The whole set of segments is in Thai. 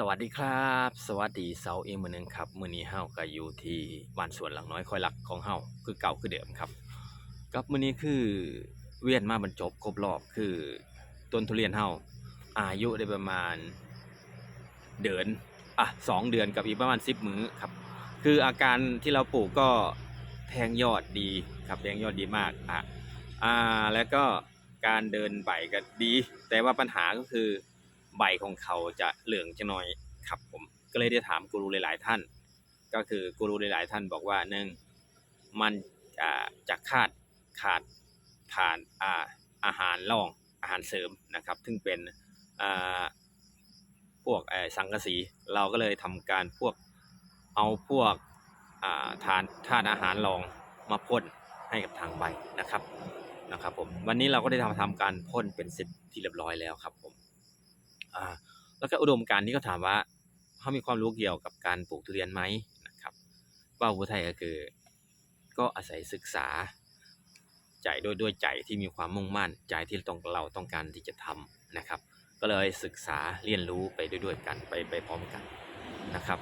สวัสดีครับ สวัสดีเสาเองมือหนึงครับ มือนี้เฮาก็อยู่ที่บ้านสวนหลังน้อยคอยหลักของเฮาคือเก่าคือเดิมครับ กับมือนี้คือเวียนมาบรรจบครบรอบคือต้นทุเรียนเฮาอายุได้ประมาณเดือนอะสองเดือนกับอีกประมาณ10มื้อครับ คืออาการที่เราปลูกก็แทงยอดดีครับแทงยอดดีมากอะอ่าแล้วก็การเดินใบก็ดี แต่ว่าปัญหาก็คือ ใบของเขาจะเหลืองจะน้อยครับผมก็เลยได้ถามกูรูหลาย ๆ ท่าน ก็คือกูรูหลาย ๆ ท่านบอกว่าหนึ่งมันจะขาดขาดทานอาอาหารรองอาหารเสริมนะครับ ซึ่งเป็นพวกสังกะสีเราก็เลยทำการพวกเอาพวกาทานทานอาหารรองมาพ่นให้กับทางใบนะครับนะครับผมวันนี้เราก็ได้ทำทำการพ่นเป็นเสร็จที่เรียบร้อยแล้วครับผม อ่าแล้วก็อุดมการณ์ที่เขาถามว่าเขามีความรู้เกี่ยวกับการปลูกทุเรียนไหมนะครับเป้าผู้ไทยก็คือ ก็อาศัยศึกษาใจด้วยด้วยใจที่มีความมุ่งมั่นใจที่ต้องเราต้องการที่จะทำนะครับ ก็เลยศึกษาเรียนรู้ไปด้วยด้วยกันไปไปพร้อมกันนะครับ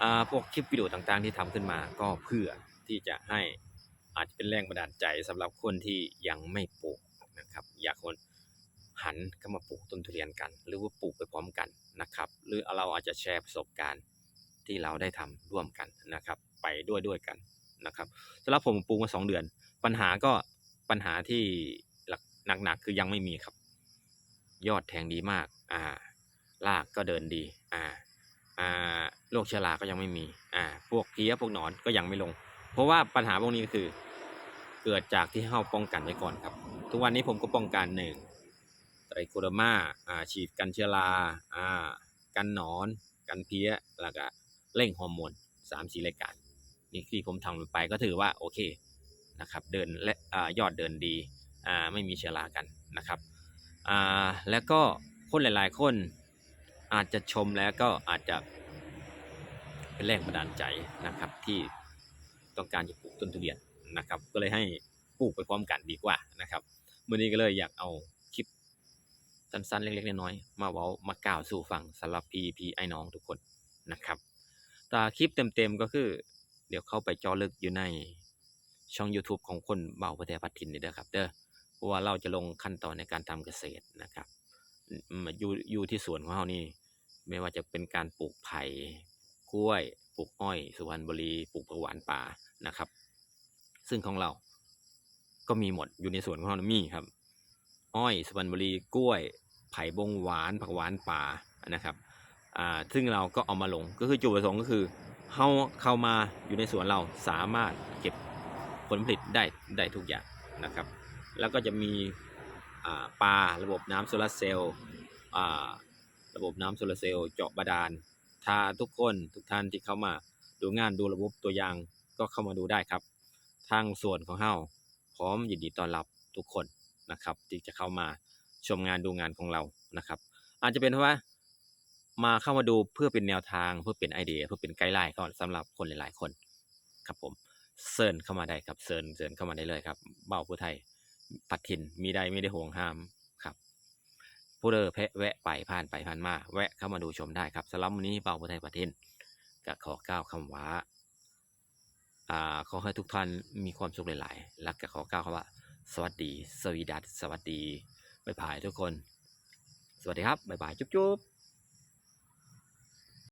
อาพวกคลิปวิดีโอต่างๆ ที่ทำขึ้นมาก็เพื่อที่จะให้อาจจะเป็นแรงบันดาลใจสำหรับคนที่ยังไม่ปลูกนะครับ อยากคน หันเข้ามาปลูกต้นทุเรียนกัน หรือว่าปลูกไปพร้อมกันนะครับ หรือเราอาจจะแชร์ประสบการณ์ที่เราได้ทำร่วมกันนะครับ ไปด้วยด้วยกันนะครับสำหรับผมปลูกมาสองเดือน ปัญหาก็ปัญหาที่หลักหนักๆคือยังไม่มีครับ ยอดแทงดีมากอ่ารากก็เดินดีอ่าอ่าโรคเชื้อราก็ยังไม่มีอ่าพวกเพี้ยพวกหนอนก็ยังไม่ลง เพราะว่าปัญหาพวกนี้ก็คือ เกิดจากที่เราป้องกันไว้ก่อนครับ ทุกวันนี้ผมก็ป้องกันหนึ่ง ไตรโคโดมาอ่าฉีดกันเชื้อราอ่ากันหนอน กันเพี้ยแล้วก็เร่งฮอร์โมนสามสี่รายการนี่ที่ผมทำลงไปก็ถือว่าโอเคนะครับเดินและอ่ายอดเดินดีอ่าไม่มีเชื้อรากันนะครับอ่าแล้วก็คนหลาย ๆ คนอาจจะชมแล้วก็อาจจะเป็นแรงบันดาลใจนะครับที่ต้องการจะปลูกต้นทุเรียนนะครับ ก็เลยให้ปลูกไปพร้อมกันดีกว่านะครับวันนี้ก็เลยอยากเอา สั้นๆ เล็กๆ น้อยๆ มาเว้า มากล่าวสู่ฟังสำหรับพี่พี่ไอ้น้องทุกคนนะครับแตาคลิปเต็มๆ ก็คือ เดี๋ยวเข้าไปจอลึกอยู่ในช่อง YouTube ของคนเบาประเทศพัดถิ่นนี่เด้อครับเด้อเพราะว่าเราจะลงขั้นตอนในการทำเกษตรนะครับอืมอยู่อยู่ที่สวนของเรานี่ ไม่ว่าจะเป็นการปลูกไผ่กล้วย ปลูกอ้อย สุพรรณบุรี ปลูกผักหวานป่านะครับ ซึ่งของเราก็มีหมดอยู่ในสวนของเรามีครับ อ้อย สุพรรณบุรี กล้วย ไผ่บงหวานผักหวานป่านะครับอ่าซึ่งเราก็เอามาลงก็คือจุดประสงค์ก็คือเฮาเข้ามาอยู่ในสวนเราสามารถเก็บผลผลิตได้ได้ทุกอย่างนะครับ แล้วก็จะมีอ่าปลาระบบน้ำโซลาร์เซลล์อ่าระบบน้ำโซลาร์เซลล์เจาะบาดาลถ้าทุกคนทุกท่านที่เข้ามาดูงานดูระบบตัวอย่างก็เข้ามาดูได้ครับ ทางส่วนของเฮาพร้อมยินดีต้อนรับทุกคนนะครับ ที่จะเข้ามา ชมงานดูงานของเรานะครับ อาจจะเป็นเพราะว่ามาเข้ามาดูเพื่อเป็นแนวทางเพื่อเป็นไอเดีย เพื่อเป็นไกด์ไลน์ก่อนสำหรับคนหลาย ๆ คนครับผมเซิร์นเข้ามาได้ครับเซิร์นเซิร์นเข้ามาได้เลยครับ เบ้าผู้ไทยปัดถิ่นมีได้ไม่ได้ห่วงห้ามครับ ผู้เดอแพะแวะไปผ่านไปผ่านมา แวะเข้ามาดูชมได้ครับสำหรับวันนี้เบ้าผู้ไทยปัดถิ่นก็ขอก้าวคำว่าอ่าขอให้ทุกท่านมีความสุขหลายๆและก็ขอกล่าวคำว่า สวัสดี สวีดัสสวัสดี บ๊ายบายทุกคน สวัสดีครับบายบายจุ๊บๆ